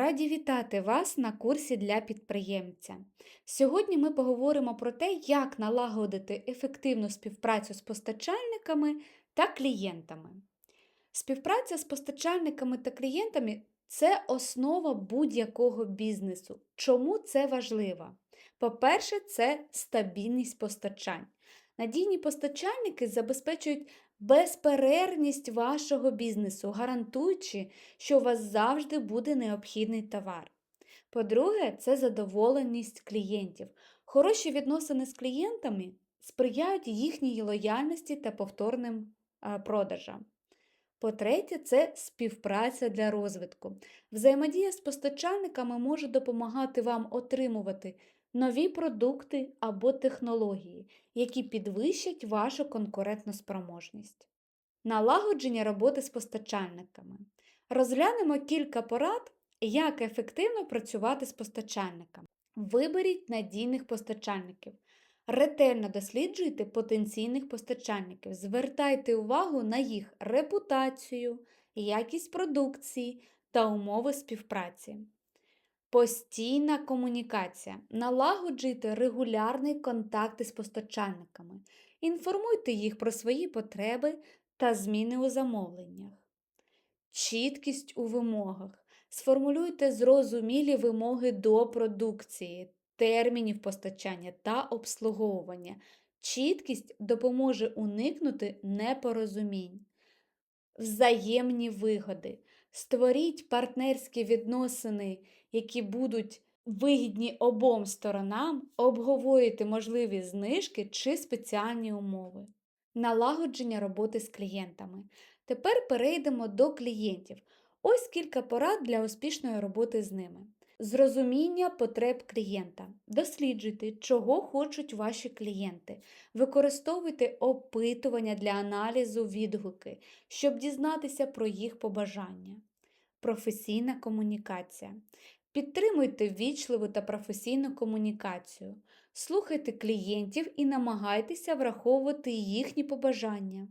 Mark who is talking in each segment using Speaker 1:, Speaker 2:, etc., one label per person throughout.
Speaker 1: Раді вітати вас на курсі для підприємця. Сьогодні ми поговоримо про те, як налагодити ефективну співпрацю з постачальниками та клієнтами. Співпраця з постачальниками та клієнтами це основа будь-якого бізнесу. Чому це важливо? По-перше, це стабільність постачань. Надійні постачальники забезпечують безперервність вашого бізнесу, гарантуючи, що у вас завжди буде необхідний товар. По-друге, це задоволеність клієнтів. Хороші відносини з клієнтами сприяють їхній лояльності та повторним продажам. По-третє, це співпраця для розвитку. Взаємодія з постачальниками може допомагати вам отримувати нові продукти або технології, які підвищать вашу конкурентну спроможність. Налагодження роботи з постачальниками. Розглянемо кілька порад, як ефективно працювати з постачальниками. Виберіть надійних постачальників. Ретельно досліджуйте потенційних постачальників, звертайте увагу на їх репутацію, якість продукції та умови співпраці. Постійна комунікація. Налагоджуйте регулярний контакт із постачальниками. Інформуйте їх про свої потреби та зміни у замовленнях. Чіткість у вимогах. Сформулюйте зрозумілі вимоги до продукції, термінів постачання та обслуговування. Чіткість допоможе уникнути непорозумінь. Взаємні вигоди. Створіть партнерські відносини, які будуть вигідні обом сторонам, обговорюйте можливі знижки чи спеціальні умови. Налагодження роботи з клієнтами. Тепер перейдемо до клієнтів. Ось кілька порад для успішної роботи з ними. Зрозуміння потреб клієнта. Досліджуйте, чого хочуть ваші клієнти. Використовуйте опитування для аналізу відгуки, щоб дізнатися про їх побажання. Професійна комунікація. Підтримуйте ввічливу та професійну комунікацію. Слухайте клієнтів і намагайтеся враховувати їхні побажання.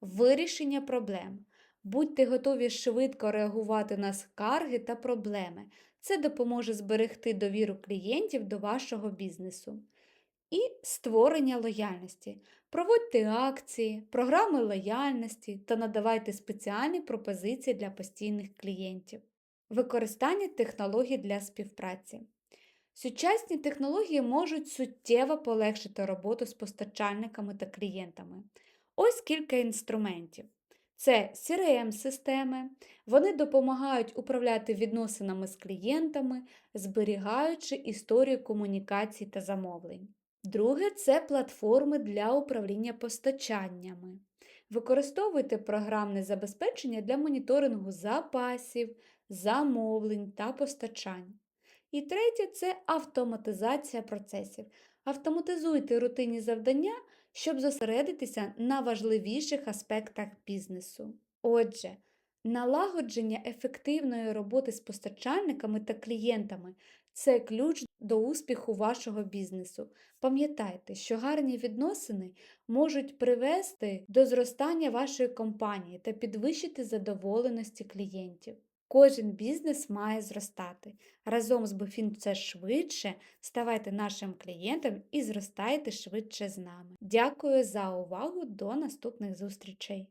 Speaker 1: Вирішення проблем. Будьте готові швидко реагувати на скарги та проблеми. Це допоможе зберегти довіру клієнтів до вашого бізнесу. І створення лояльності. Проводьте акції, програми лояльності та надавайте спеціальні пропозиції для постійних клієнтів. Використання технологій для співпраці. Сучасні технології можуть суттєво полегшити роботу з постачальниками та клієнтами. Ось кілька інструментів. Це CRM-системи, вони допомагають управляти відносинами з клієнтами, зберігаючи історію комунікацій та замовлень. Друге це платформи для управління постачаннями. Використовуйте програмне забезпечення для моніторингу запасів, замовлень та постачань. І третє це автоматизація процесів. Автоматизуйте рутинні завдання, щоб зосередитися на важливіших аспектах бізнесу. Отже, налагодження ефективної роботи з постачальниками та клієнтами це ключ до успіху вашого бізнесу. Пам'ятайте, що гарні відносини можуть привести до зростання вашої компанії та підвищити задоволеності клієнтів. Кожен бізнес має зростати. Разом з Буфін це швидше ставайте нашим клієнтом і зростайте швидше з нами. Дякую за увагу! До наступних зустрічей!